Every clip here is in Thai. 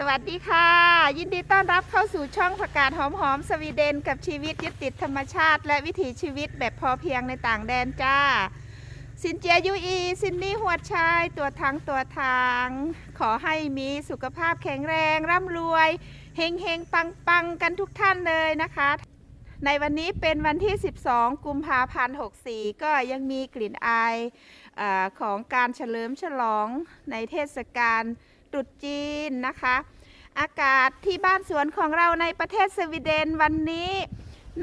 สวัสดีค่ะ ยินดีต้อนรับเข้าสู่ช่องผักกาดหอมหอมสวีเดน กับชีวิตยึดติดธรรมชาติ และวิถีชีวิตแบบพอเพียงในต่างแดนจ้า สินเจียยูอีซินนี่หัวชายตัวทั้งตัวทาง ขอให้มีสุขภาพแข็งแรงร่ำรวยเฮงเฮงปังปังกันทุกท่านเลยนะคะ ในวันนี้เป็นวันที่ 12 กุมภาพันธ์64 ก็ยังมีกลิ่นอายอของการเฉลิมฉลองในเทศกาล ตรุษจีนนะคะ อากาศที่บ้านสวนของเราในประเทศสวีเดนวันนี้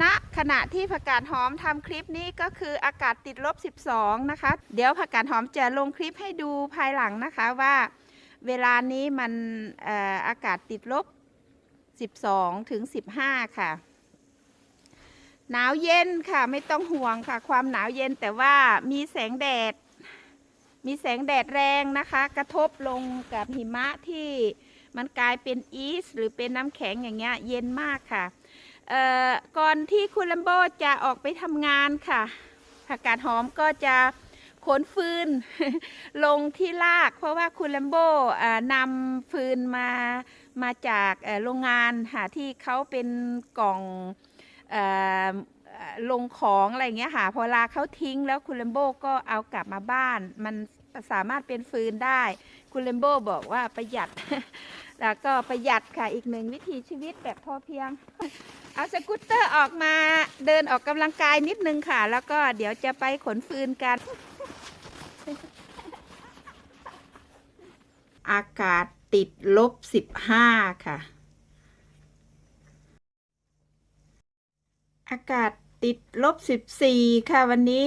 ณขณะที่ผักกาดหอมทำคลิปนี้ก็คืออากาศติดลบ 12 นะคะ เดี๋ยวผักกาดหอมจะลงคลิปให้ดูภายหลังนะคะว่าเวลานี้มันเอ่ออากาศติดลบ 12 ถึง 15 ค่ะ หนาวเย็นค่ะไม่ต้องห่วงค่ะ ความหนาวเย็นแต่ว่ามีแสงแดด มีแสงแดดแรงนะคะ กระทบลงกับหิมะที่มันกลายเป็นอีสหรือเป็นน้ำแข็งอย่างเงี้ยเย็นมากค่ะเอ่อก่อนที่คุณลัมโบจะออกไปทำงานค่ะ ผักกาดหอมก็จะขนฟืนลงที่ลาก เพราะว่าคุณลัมโบอ่านำฟืนมามาจากโรงงานค่ะที่เขาเป็นกล่องเอ่อลงของอะไรเงี้ยค่ะ พอลาเขาทิ้งแล้วคุณเลมโบก็เอากลับมาบ้าน มัน สามารถเป็นฟืนได้ คุณเลมโบบอกว่าประหยัด แล้วก็ประหยัดค่ะอีกหนึ่งวิถีชีวิตแบบพอเพียง เอาสกูตเตอร์ออกมาเดินออกกำลังกายนิดนึงค่ะ แล้วก็เดี๋ยวจะไปขนฟืนกัน อากาศติดลบสิบห้าค่ะ อากาศติดลบสิบสี่ค่ะวันนี้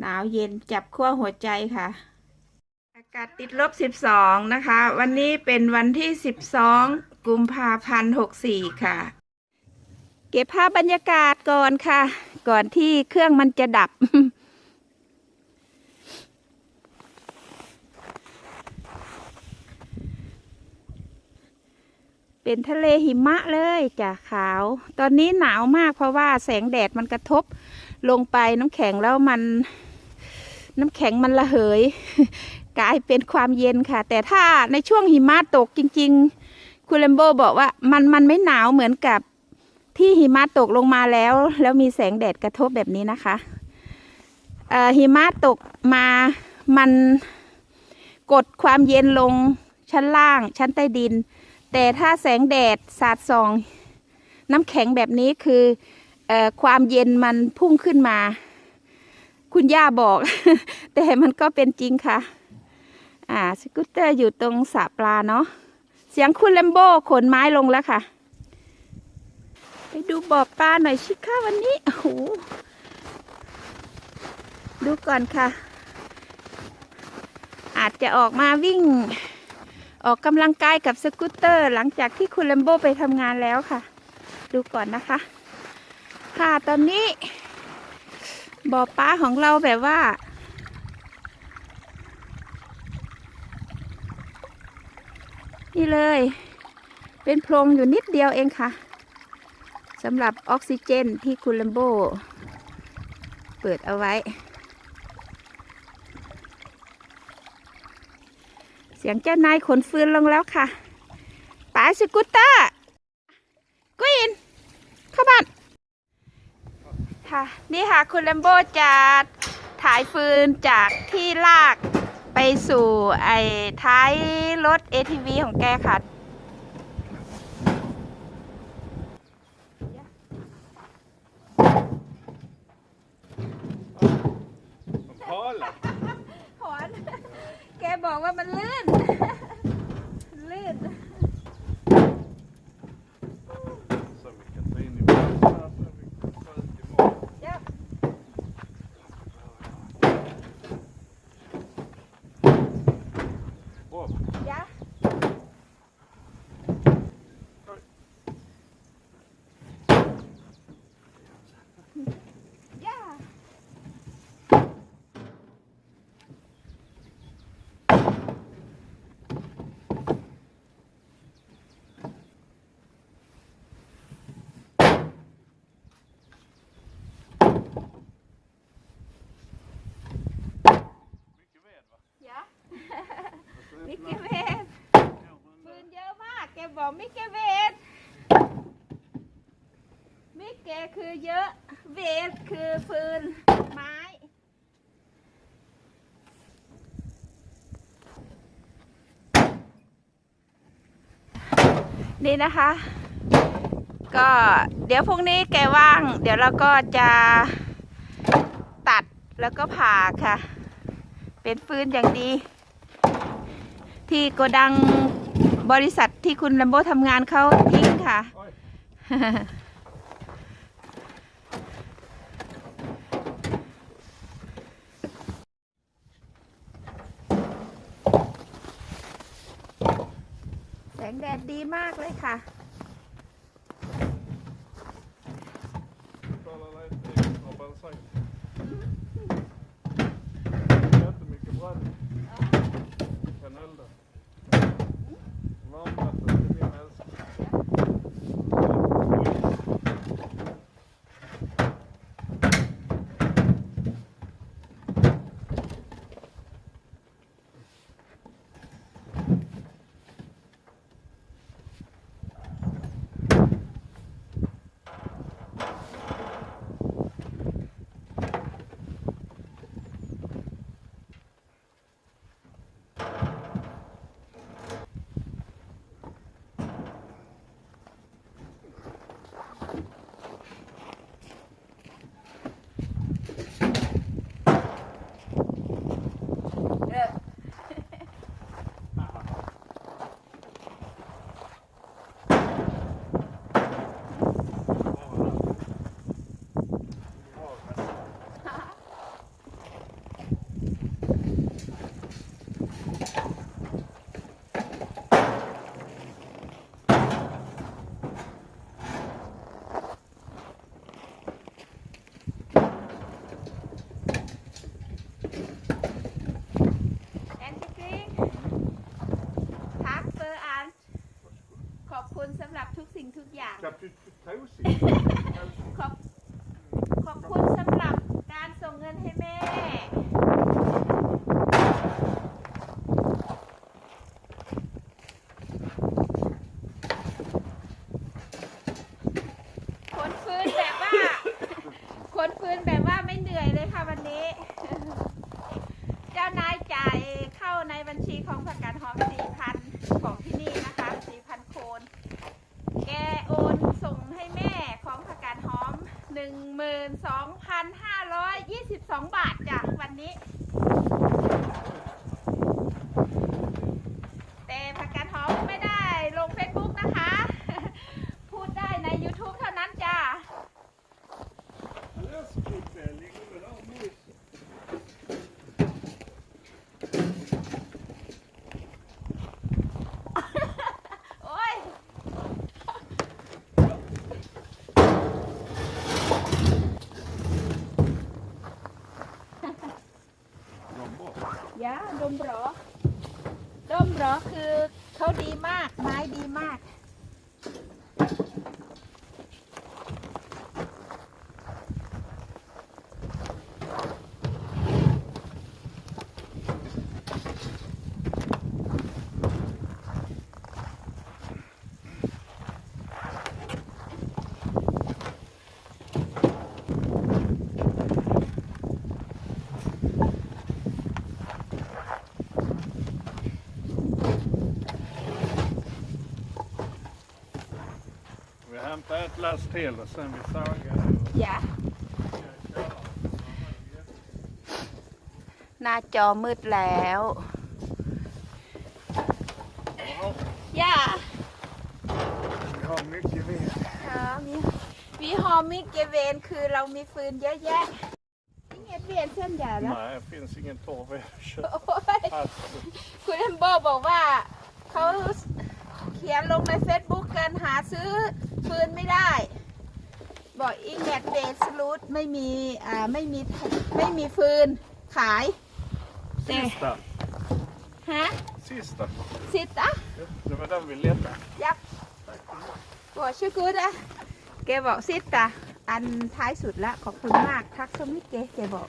หนาวเย็นจับขั้วหัวใจค่ะ อากาศติดลบสิบสองนะคะ วันนี้เป็นวันที่สิบสองกุมภาพันธ์หกสี่ค่ะ เก็บภาพบรรยากาศก่อนค่ะ ก่อนที่เครื่องมันจะดับเป็นทะเลหิมะเลยจ้ะขาว ตอนนี้หนาวมากเพราะว่าแสงแดดมันกระทบลงไปน้ำแข็งแล้วมัน น้ำแข็งมันระเหย กลายเป็นความเย็นค่ะ แต่ถ้าในช่วงหิมะตกจริง ๆ คุณเลมโบบอกว่ามันมันไม่หนาวเหมือนกับที่หิมะตกลงมาแล้ว แล้วมีแสงแดดกระทบแบบนี้นะคะหิมะตกมามันกดความเย็นลงชั้นล่างชั้นใต้ดิน แต่ถ้าแสงแดดสาดส่อง น้ำแข็งแบบนี้คือออความเย็นมันพุ่งขึ้นมา คุณย่าบอก แต่มันก็เป็นจริงค่ะ อ่า สกูตเตอร์อยู่ตรงสระปลาเนาะ เสียงคุณแลมโบขนไม้ลงแล้วค่ะ ไปดูบ่อปลาหน่อยชิค่ะวันนี้ โอ้โห ดูก่อนค่ะ อาจจะออกมาวิ่ง ออกกำลังกายกับสกูตเตอร์ หลังจากที่คุณแลมโบไปทำงานแล้วค่ะ ดูก่อนนะคะ ค่ะตอนนี้ บ่อปลาของเราแบบว่า นี่เลย เป็นโพรงอยู่นิดเดียวเองค่ะสำหรับออกซิเจนที่คุณแลมโบ เปิดเอาไว้ เสียงเจ้านายขนฟืนลงแล้วค่ะปาสกูตเตอร์กุอิน เข้าบ้าน ค่ะ นี่ค่ะคุณแลมโบจะถ่ายฟืนจากที่ลากไปสู่ไอ้ท้ายรถ ATV ของแกค่ะ Kolla! ขอนแกบอกว่ามันลื่น ลื่น Så vi kan ta in i båten så vi kan få ut imorgon. เดี๋ยว Bra. เดี๋ยวย่า Oj, มิเกเวสมิเกคือเยอะเวสคือฟืนไม้ นี่นะคะ ก็เดี๋ยวพรุ่งนี้แกว่าง เดี๋ยวเราก็จะตัดแล้วก็ผ่าค่ะ เป็นฟืนอย่างดี ที่โกดังบริษัท ที่คุณลัมโบทำงานเขาทิ้งค่ะ แสงแดดดีมากเลยค่ะ ขนฟื้นแบบว่าไม่เหนื่อยเลยค่ะวันนี้ เจ้านายจ่ายเข้าในบัญชีของผักกาดหอมสี่พันของที่นี่นะคะสี่พันโคน แกโอนส่งให้แม่ของผักกาดหอมหนึ่งหมื่นสองพันห้าร้อยยี่สิบสองบาทจ้ะวันนี้ แต่ผักกาดหอมไม่ได้ลงเฟซบุ๊กนะคะ พูดได้ใน YouTube เท่านั้นจ้ะ โอ้ย ยา ดมเหรอดมเหรอคือเขาดีมาก ไม้ดีมาก Vi hämtar ett lass till och sen vi sågar. อย่าหน้าจอมืดแล้ว Ja, ย่า vi har mycket ved. ค่ะมีมีฮอมมิเกเวนคือเรามีฟืนเยอะแยะนี่เงเวียนเส้นใหญ่แล้ว Nej, det finns ingen torv att köpa. โอ้ย Allt. คุณเอมโบบอกว่า เขาเขียนลงในเฟซบุ๊กกันหาซื้อ ฟืนไม่ได้ บอกอีแงดเบสลูดไม่มีอ่าไม่มีไม่มีฟืนขาย Sista. ฮะ Sista. สิตะ Det var den vi letade. ยับบอกชื่อกูดอะแกบอกสิตะอันท้ายสุดละขอบคุณมาก ทักสมิเกแกบอก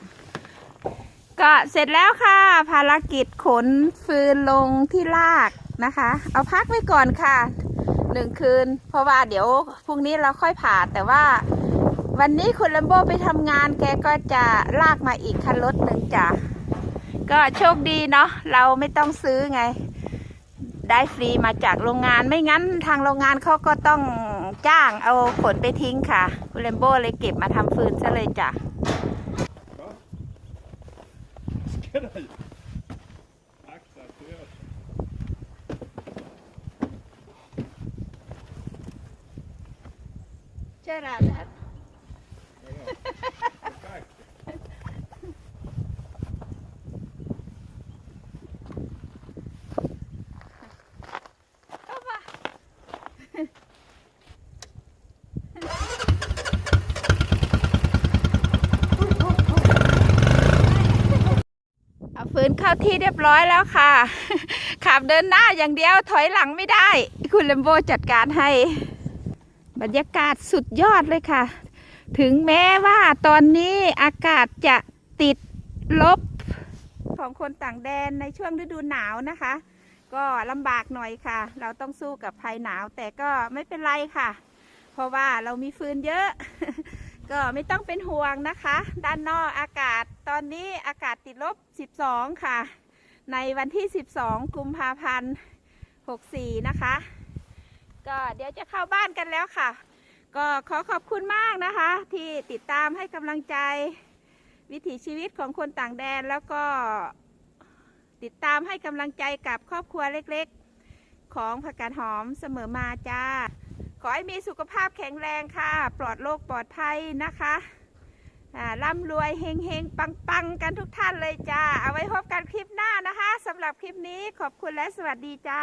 ก็เสร็จแล้วค่ะ ภารกิจขนฟืนลงที่ลากนะคะ เอาพักไว้ก่อนค่ะ หนึ่งคืน เพราะว่าเดี๋ยวพรุ่งนี้เราค่อยผ่าแต่ว่า วันนี้คุณลัมโบไปทำงานแกก็จะลากมาอีกคันรถหนึ่งจ้ะก็โชคดีเนาะเราไม่ต้องซื้อไง ได้ฟรีมาจากโรงงานไม่งั้นทางโรงงานเขาก็ต้องจ้างเอาขนไปทิ้งค่ะ คุณเลมโบเลยเก็บมาทำฟืนซะเลยจ้ะ ใช่แล้ว Tack. เข้ามาเอาฟืนเข้าที่เรียบร้อยแล้วค่ะ ขับเดินหน้าอย่างเดียวถอยหลังไม่ได้ คุณเลมโบจัดการให้ บรรยากาศสุดยอดเลยค่ะ ถึงแม้ว่าตอนนี้อากาศจะติดลบของคนต่างแดนในช่วงฤดูหนาวนะคะ ก็ลำบากหน่อยค่ะ เราต้องสู้กับภัยหนาว แต่ก็ไม่เป็นไรค่ะ เพราะว่าเรามีฟืนเยอะ ก็ไม่ต้องเป็นห่วงนะคะ ด้านนอกอากาศตอนนี้อากาศติดลบ 12 ค่ะ ในวันที่ 12 กุมภาพันธ์ 64 นะคะ ก็เดี๋ยวจะเข้าบ้านกันแล้วค่ะ ก็ขอขอบคุณมากนะคะ ที่ติดตามให้กำลังใจ วิถีชีวิตของคนต่างแดนแล้วก็ติดตามให้กำลังใจกับครอบครัวเล็กๆ ของผักกาดหอมเสมอมาจ้า ขอให้มีสุขภาพแข็งแรงค่ะ ปลอดโรคปลอดภัยนะคะร่ำรวยเฮงเฮงปังปังกันทุกท่านเลยจ้า เอาไว้พบกันคลิปหน้านะคะสำหรับคลิปนี้ขอบคุณและสวัสดีจ้า